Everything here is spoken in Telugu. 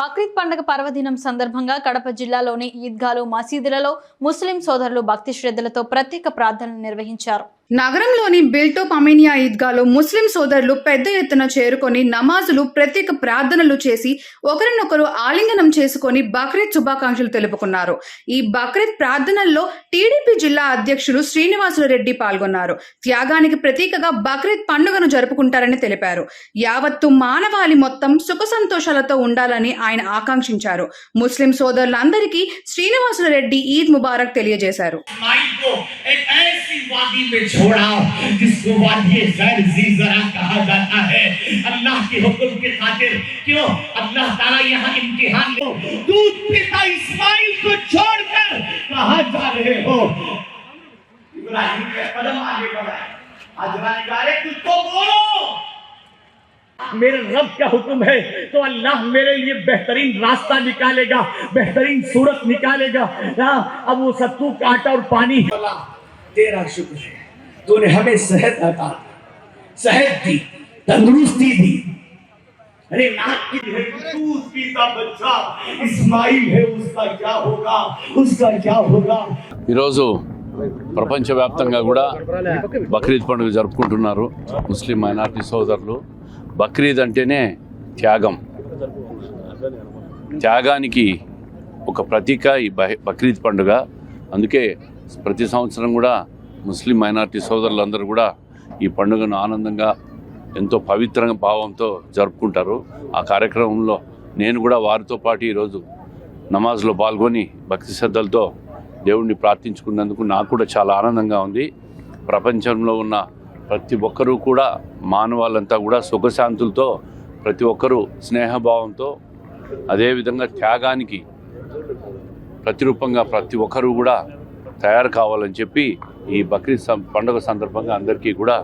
బక్రీద్ పండుగ పర్వదినం సందర్భంగా కడప జిల్లాలోని ఈద్గాలు మసీదులలో ముస్లిం సోదరులు భక్తి శ్రద్ధలతో ప్రత్యేక ప్రార్థనలు నిర్వహించారు. నగరంలోని బిల్టోప్ పమేనియా ఈద్గాలో ముస్లిం సోదరులు పెద్ద ఎత్తున చేరుకొని నమాజులు ప్రత్యేక ప్రార్థనలు చేసి ఒకరినొకరు ఆలింగనం చేసుకొని బక్రీద్ శుభాకాంక్షలు తెలుపుకున్నారు. ఈ బక్రీద్ ప్రార్థనల్లో టీడీపీ జిల్లా అధ్యక్షులు శ్రీనివాసులు రెడ్డి పాల్గొన్నారు. త్యాగానికి ప్రతీకగా బక్రీద్ పండుగను జరుపుకుంటారని తెలిపారు. యావత్తు మానవాళి మొత్తం సుఖ సంతోషాలతో ఉండాలని ఆయన ఆకాంక్షించారు. ముస్లిం సోదరులందరికీ శ్రీనివాసులు రెడ్డి ఈద్ ముబారక్ తెలియజేశారు. वादी में छोड़ा जिसको वादी जरजी जरा कहा जाता है। अल्लाह के हुक्म के खातिर क्यों? अल्लाह ताला यहाँ इम्तिहान लो दूध पिता इस्माइल को छोड़कर कहाँ जा रहे हो? इब्राहिम कदम आगे बढ़ाए। कुछ तो बोलो। मेरे रब का हुक्म है तो अल्लाह मेरे लिए बेहतरीन रास्ता निकालेगा बेहतरीन सूरत निकालेगा। हाँ, अब वो सत्तू कांटा और पानी तेरा शुक्र है तूने हमें सेहत अता की, सेहत दी तंदुरुस्ती दी अरे नाक की है दूध पीता बच्चा इस्माइल है उसका क्या होगा उसका क्या होगा ఈరోజు ప్రపంచవ్యాప్తంగా కూడా బక్రీద్ పండుగ జరుపుకుంటున్నారు ముస్లిం మైనారిటీ సోదరులు బక్రీద్ అంటేనే త్యాగం త్యాగానికి ఒక ప్రతీక ఈ బహ- బక్రీద్ పండుగ అందుకే ప్రతి సంవత్సరం కూడా ముస్లిం మైనార్టీ సోదరులందరూ కూడా ఈ పండుగను ఆనందంగా ఎంతో పవిత్రంగా భావంతో జరుపుకుంటారు. ఆ కార్యక్రమంలో నేను కూడా వారితో పాటు ఈరోజు నమాజ్లో పాల్గొని భక్తి శ్రద్ధలతో దేవుణ్ణి ప్రార్థించుకున్నందుకు నాకు కూడా చాలా ఆనందంగా ఉంది. ప్రపంచంలో ఉన్న ప్రతి ఒక్కరూ కూడా మానవాళ్ళంతా కూడా సుఖశాంతులతో ప్రతి ఒక్కరూ స్నేహభావంతో అదేవిధంగా త్యాగానికి ప్రతిరూపంగా ప్రతి ఒక్కరూ కూడా తయారు కావాలని చెప్పి ఈ బక్రీద్ పండుగ సందర్భంగా అందరికీ కూడా